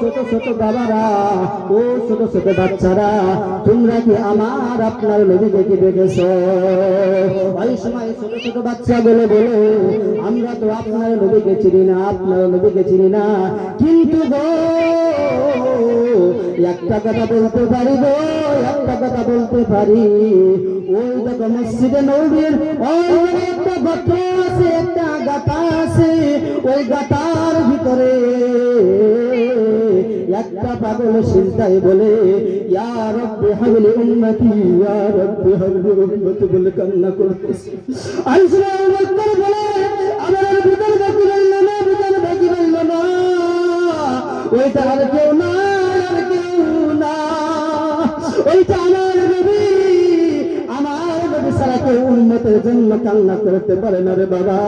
ছোট ছোট বাবারা, ও ছোট ছোট বাচ্চারা, তোমরা কি আমার আপনার নবীকে কি দেখেছ? ওই সময় ছোট ছোট বাচ্চাগুলো বলে, আমরা তো আপনার নবীকে চিনি না, আপনার নবীকে চিনি না। কিন্তু গো, একটা কথা বলতে পারি গো, একটা কথা বলতে পারি। ওই দেখো মসজিদে নবীর একটা গত আছে, একটা গাতা আছে, ওই গাতার ভিতরে একটা পাগল চিন্তায় বলে, ইয়া রব্বি হাবলি উম্মতি, ইয়া রব্বি বলে কান্না করতেছে। ওইটা আর কেউ না আর কেউ না। ওইটা আমার জন্য কান্না করতে পারে না রে বাবা।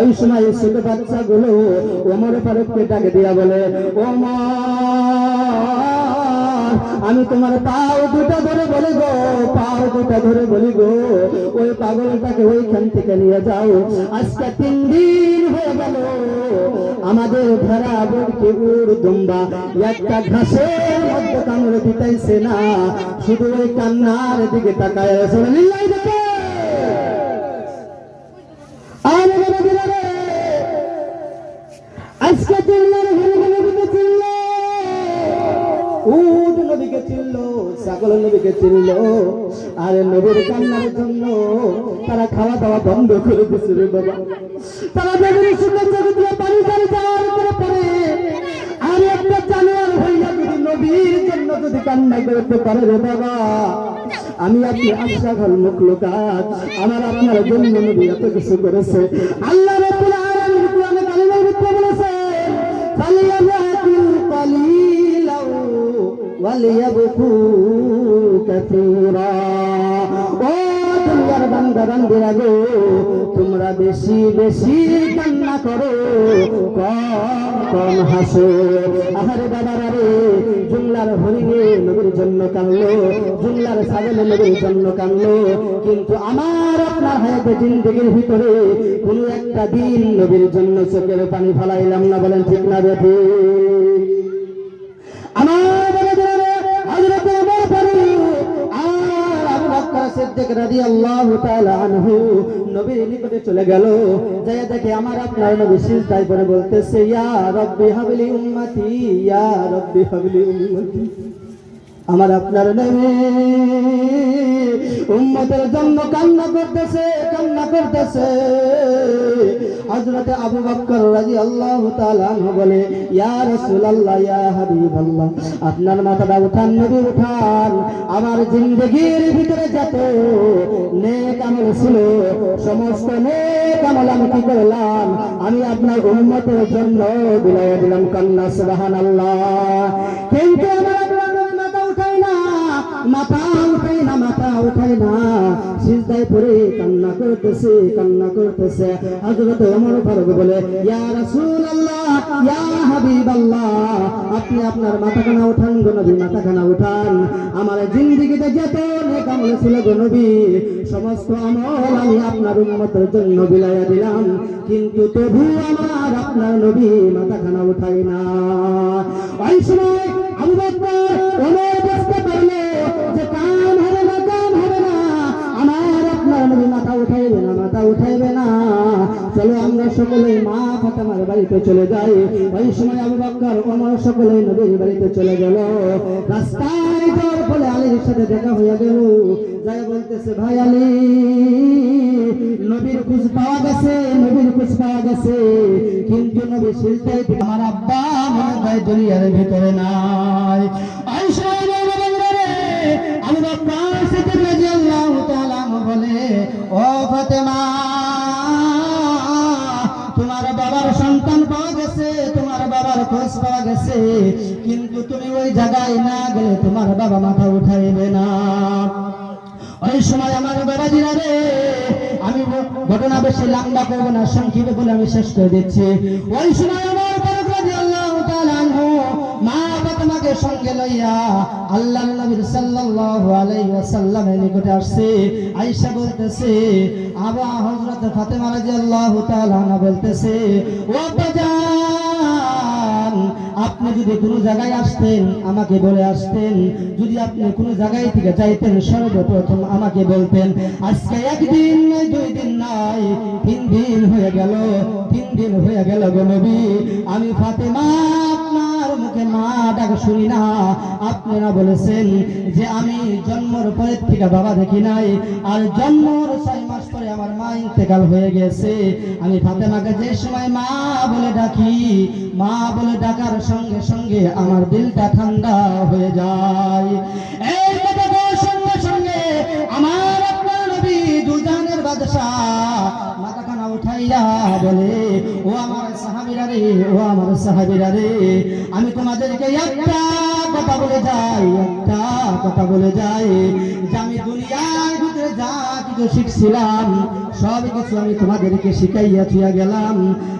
ওই সময় ছোট ওমর ফারুককে ডাকে দিয়া বলে আমি তোমার পাও দুটা ধরে বলি গো, পাও দুটা ধরে বলি গো। ওই পাগলটাকে ওইখান থেকে নিয়ে যাও। আজকে তিন দিন হয়ে গেল। আমাদের ভেড়া বড়কে উড় দুম্বা, একটা ঘাসের মধ্যে কামড়ে দিতেছে না। শুধু ওই কান্নার দিকে তাকায় ছাগল নদীকে চিল্ল আর নদীর কান্নার জন্য তারা খাওয়া দাওয়া বন্ধ করে দিচ্ছে রে বাবা। তারা বেগুনি সুন্দর চোখে দিয়ে পানি পানি যাওয়ার করে পরে আর একটা জানোয়ার হইয়া যদি নদীর জন্য যদি কান্না করতে পারে রে বাবা। আমি আপনি আশা ঘর মুখ লোকাত আমার আপনার জন্য নবী এত কিছু করেছে। আল্লাহ ওয়ালিয়াবকু কাসীরা ও বান্দা বান্দিরা গো, তোমরা বেশি বেশি কান্না করো, কম কম হাসো। আহারে বাবারা রে, জুমলার হরিণে নবীর জন্য কানলো জুমলার ছাগলে নবীর জন্য কানলো কিন্তু আমার আপনার হায়াতে জিন্দগির ভিতরে কোনো একটা দিন নবীর জন্য চোখের পানি ফলাইলাম না বলেন ঠিক না বেঠি আমার সিদ্দিক রাদিয়াল্লাহু চলে গেল। যায় দেখে আমার আপনার নবী সিজদায় পড়ে বলতেছে, ইয়া রব্বি হাবলি উম্মতি, ইয়া রব্বি হাবলি উম্মতি। আমার আপনার নবী উম্মতের জন্য কান্না করতেছে কান্না করতেছে। হযরতে আবু রাদিয়াল্লাহু তাআলা আনহু বলে, ইয়া রাসূলুল্লাহ, ইয়া হাবিবাল্লাহ, আপনার মাথাটা উঠান, নবী উঠান। আমার জিন্দগির ভিতরে যত নেক আমল ছিল, সমস্ত নেক আমল আমি কি করলাম? আমি আপনার উম্মতের জন্য বিলায় দিলাম, কান্না, সুবহানাল্লাহ। কিন্তু আমার মাথা উঠাই না, মাথা উঠাই না। সিজদায় পড়ে কান্না করতেছে কান্না করতেছে। হযরত ওমর ফারুক বলে, ইয়া রাসূলুল্লাহ, ইয়া হাবিবাল্লাহ, আপনি আপনার উঠান গো নবী, মাথাখানা উঠান। আমার জিন্দেগিতে যত নেক আমল ছিল গো নবী, সমস্ত আমল আমি আপনার উম্মতের জন্য বিলাইয়া দিলাম। কিন্তু তবু আমার আপনার নবী মাথাখানা উঠাই না। ওই সময় আবু বকর, ওমর বাড়িতে চলে যাই ওই সময় আবু বকর ওমর সকলে নবীর বাড়িতে চলে গেল। রাস্তায় যাওয়ার ফলে আলীর সাথে দেখা হয়ে গেল। যাই বলতেছে, ভাই আলী, নবীর খোঁজ পাওয়া গেছে, নবীর খোঁজ পাওয়া গেছে। কিন্তু নবী শিলটাই আমার আব্বা মনে হয় দুনিয়ার ভিতরে নাই। আমি বকর পাওয়া গেছে, কিন্তু তুমি ওই জায়গায় না গেলে তোমার বাবা মাথা উঠাইবে না। ওই সময় আমার বাবাজিরা রে, আমি ঘটনা বেশি লম্বা করব না, সংক্ষেপে বলে আমি শেষ করে দিচ্ছি। ওই সময় আমার মা সঙ্গে লইয়া আল্লাহ নবীর সাল্লাল্লাহু নিকটে আসছে। আয়েশা বলতেছে, আবা হযরত ফাতেমা রাদিয়াল্লাহু তাআলা বলতেছে, ও বাজান আপনি যদি কোনো জায়গায় আসতেন, আমাকে বলে আসতেন, যদি আপনি কোনো জায়গায় থেকে যাইতেন, সর্বপ্রথম আমাকে বলতেন, আজকে একদিন নয়, দুই দিন নাই তিন দিন হয়ে গেল, তিন দিন হয়ে গেল গো নবী, আমি ফাতেমা আপনার মা ডাক শুনি না। আপনারা বলেছেন যে আমি জন্মর পরের থেকে বাবা দেখি নাই, আর জন্মর ছয় মাস পরে আমার মা ইন্তেকাল হয়ে গেছে। আমি ফাতেমাকে যে সময় মা বলে ডাকি, মা বলে ডাকার সঙ্গে সঙ্গে আমার দিলটা ঠান্ডা হয়ে যায়। সঙ্গে সঙ্গে আমার আপনার নবী দুজানের বাদশাহ উঠাইয়া বলে, ও আমার সাহাবিরা রে, ও আমার সাহাবিরা রে, আমি তোমাদেরকে একটা কথা বলে যাই, একটা কথা বলে যাই, যে আমি দুনিয়ার ভিতরে যা কিছু শিখছিলাম, সব কিছু আমি তোমাদেরকে শিখাইয়া থুয়া গেলাম।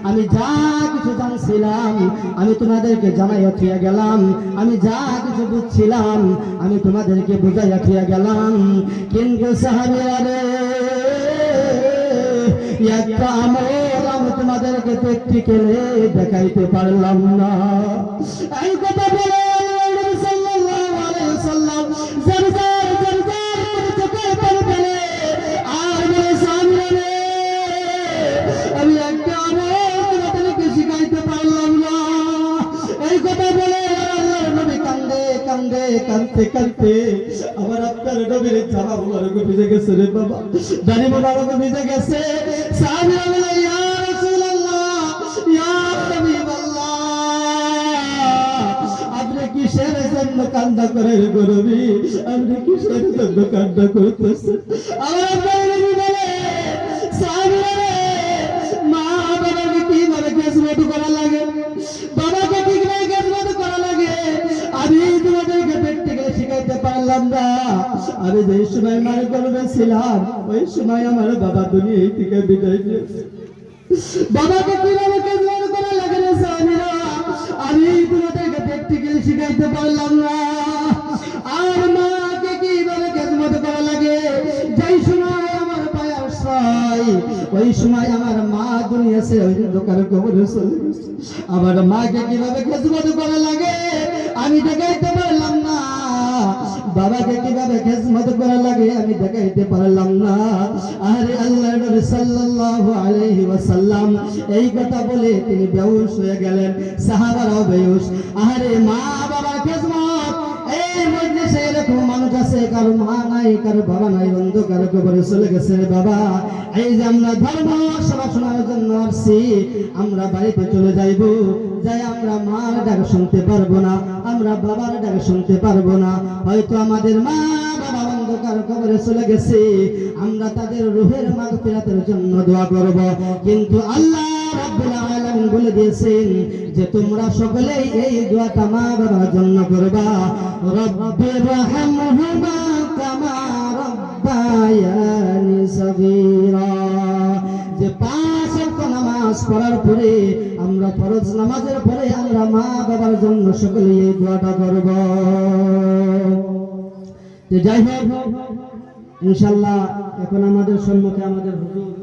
আমি যা কিছু জানছিলাম, আমি তোমাদেরকে জানাইয়া থুয়া গেলাম। আমি যা কিছু বুঝছিলাম, আমি তোমাদেরকে বুঝাইয়া থুয়া গেলাম। কিন্তু সাহাবিরা রে একটা আমল আমি তোমাদেরকে প্র্যাকটিক্যালে দেখাইতে পারলাম না। এই কথা বলে কান্দে কান্দে কান্দতে কান্দতে আমার আপনার নবীর জামা মুবারক ভিজে গেছে রে বাবা। দাড়ি মুবারক ভিজে গেছে। সাহাবীরা কান্না করে আমার পারলাম না যে সময় গর্বে ছিলাম, ওই সময় আমার বাবা দুনিয়া থেকে বিদায় বাবাকে কীভাবে করা লাগে সাহাবীরা আমি তোমাদেরকে শিখাইতে পারলাম না। মাকে কীভাবে করা লাগে? আমার ওই সময় আমার মা দুনিয়া ওই কবরে চলে গেছে। আমার মাকে কীভাবে খেজমত করা লাগে? আমি দেখাইতে না বাবাকে কীভাবে খেসমত করা লাগে আমি দেখাইতে পারলাম না। আরে আল্লাহ নবী সাল্লাল্লাহু আলাইহি এই কথা বলে তিনি বেহুশ হয়ে গেলেন। সাহাবারাও বেহুশ। আরে মা মজলিসে আছে কারও মা নাই, কারও বাবা নাই অন্ধকার কবরে চলে গেছে। বাবা, এই যে আমরা ধর্ম শোনার জন্য আসছি, আমরা বাড়িতে চলে যাইব, যাই আমরা মার ডাক শুনতে পারব না, আমরা বাবার ডাক শুনতে পারব না। হয়তো আমাদের মা বাবা অন্ধকার কবরে চলে গেছে, আমরা তাদের রুহের মাগফিরাতের জন্য দোয়া করব। কিন্তু আল্লাহ রাব্বুল আলামিন বলে দিয়েছেন যে তোমরা সকলেই এই দোয়াটা মা বাবার জন্য করবা। রব্বির রাহমহুমা কামা রব্বায়ানি যে পাঁচ নামাজ পড়ার পরে আমরা ফরজ নামাজের পরে আমরা মা বাবার জন্য সকলেই এই দোয়াটা করব। যাই হোক, ইনশাল্লাহ এখন আমাদের সম্মুখে আমাদের হুজুর